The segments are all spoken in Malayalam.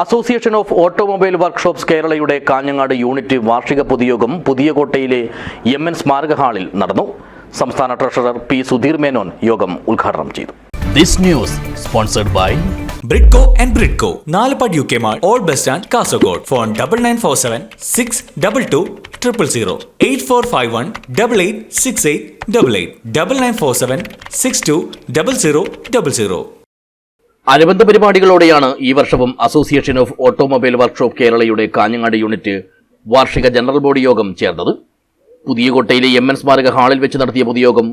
അസോസിയേഷൻ ഓഫ് ഓട്ടോമൊബൈൽ വർക്ക്ഷോപ്സ് കേരളയുടെ കാഞ്ഞങ്ങാട് യൂണിറ്റ് വാർഷിക പൊതുയോഗം പുതിയകോട്ടയിലെ എം എൻ സ്മാരക ഹാളിൽ നടന്നു. സംസ്ഥാന ട്രഷറർ പി സുധീർ മേനോൻ യോഗം ഉദ്ഘാടനം ചെയ്തു. This news sponsored by Bridco and Bridco നാലുപാട് U K mall old bus stand Kasaragod phone double nine four seven six double two triple zero eight four five one double eight six eight double eight double nine four seven six two double zero double zero അനുബന്ധ പരിപാടികളോടെയാണ് ഈ വർഷവും അസോസിയേഷൻ ഓഫ് ഓട്ടോമൊബൈൽ വർക്ക്ഷോപ്പ് കേരളയുടെ കാഞ്ഞങ്ങാട് യൂണിറ്റ് വാർഷിക ജനറൽ ബോഡി യോഗം ചേർന്നത്. പുതിയകോട്ടയിലെ എം എൻ സ്മാരക ഹാളിൽ വെച്ച് നടത്തിയ പൊതുയോഗം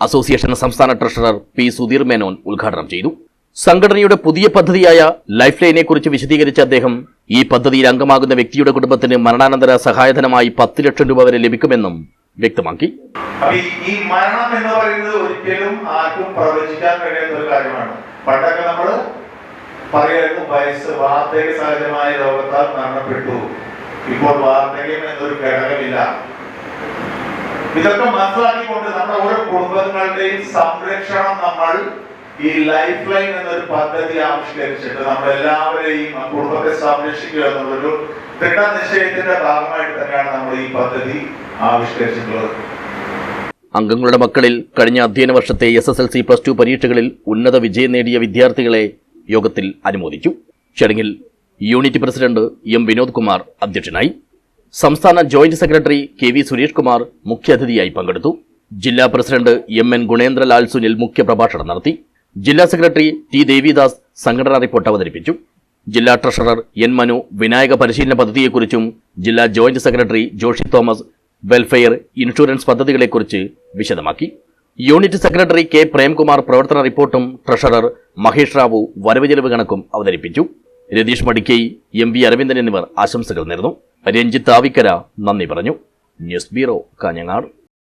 അസോസിയേഷൻ സംസ്ഥാന ട്രഷറർ പി സുധീർ മേനോൻ ഉദ്ഘാടനം ചെയ്തു. സംഘടനയുടെ പുതിയ പദ്ധതിയായ ലൈഫ് ലൈനെ കുറിച്ച് വിശദീകരിച്ച അദ്ദേഹം ഈ പദ്ധതിയിൽ അംഗമാകുന്ന വ്യക്തിയുടെ കുടുംബത്തിന് മരണാനന്തര സഹായധനമായി പത്ത് ലക്ഷം രൂപ വരെ ലഭിക്കുമെന്നും വ്യക്തമാക്കി. ഈ- മരണം എന്ന് പറയുന്നത് ഒരിക്കലും ആർക്കും പ്രവചിക്കാൻ കഴിയാത്ത ഒരു കാര്യമാണ്. പണ്ടൊക്കെ നമ്മൾ പറയുമായിരുന്നു വയസ്സ് വാർദ്ധക്യ സഹജമായ രോഗത്താൽ മരണപ്പെട്ടു. ഇപ്പോൾ വാർദ്ധക്യം എന്നൊരു ഘടകമില്ല. ഇതൊക്കെ മനസ്സിലാക്കിക്കൊണ്ട് നമ്മുടെ ഓരോ കുടുംബങ്ങളുടെയും സംരക്ഷണം നമ്മൾ ഈ ലൈഫ് ലൈൻ എന്നൊരു പദ്ധതി ആവിഷ്കരിച്ചിട്ട് നമ്മളെല്ലാവരെയും കുടുംബത്തെ സംരക്ഷിക്കുക എന്നുള്ളൊരു ദൃഢനിശ്ചയത്തിന്റെ ഭാഗമായിട്ട് തന്നെയാണ് നമ്മൾ ഈ പദ്ധതി ആവിഷ്കരിച്ചിട്ടുള്ളത്. അംഗങ്ങളുടെ മക്കളിൽ കഴിഞ്ഞ അധ്യയന വർഷത്തെ S S L C plus two പരീക്ഷകളിൽ ഉന്നത വിജയം നേടിയ വിദ്യാർത്ഥികളെ യോഗത്തിൽ അനുമോദിച്ചു. ചടങ്ങിൽ unit president M Vinod Kumar അധ്യക്ഷനായി. സംസ്ഥാന joint secretary K V Suresh Kumar മുഖ്യാതിഥിയായി പങ്കെടുത്തു. ജില്ലാ president M N Gunendralal Sunil മുഖ്യപ്രഭാഷണം നടത്തി. ജില്ലാ സെക്രട്ടറി ടി ദേവിദാസ് സംഘടനാ റിപ്പോർട്ട് അവതരിപ്പിച്ചു. ജില്ലാ ട്രഷറർ എൻ മനു വിനായക പരിശീലന പദ്ധതിയെക്കുറിച്ചും ജില്ലാ joint secretary Joshy Thomas welfare insurance പദ്ധതികളെക്കുറിച്ച് വിശദമാക്കി. യൂണിറ്റ് സെക്രട്ടറി കെ പ്രേംകുമാർ പ്രവർത്തന റിപ്പോർട്ടും ട്രഷറർ മഹേഷ് റാവു വരവ് ചെലവ് കണക്കും അവതരിപ്പിച്ചു. രതീഷ് മടിക്കൈ എം വി അരവിന്ദൻ എന്നിവർ ആശംസകൾ നേർന്നു. രഞ്ജിത്ത് ആവിക്കര നന്ദി പറഞ്ഞു. News bureau Kanhangad.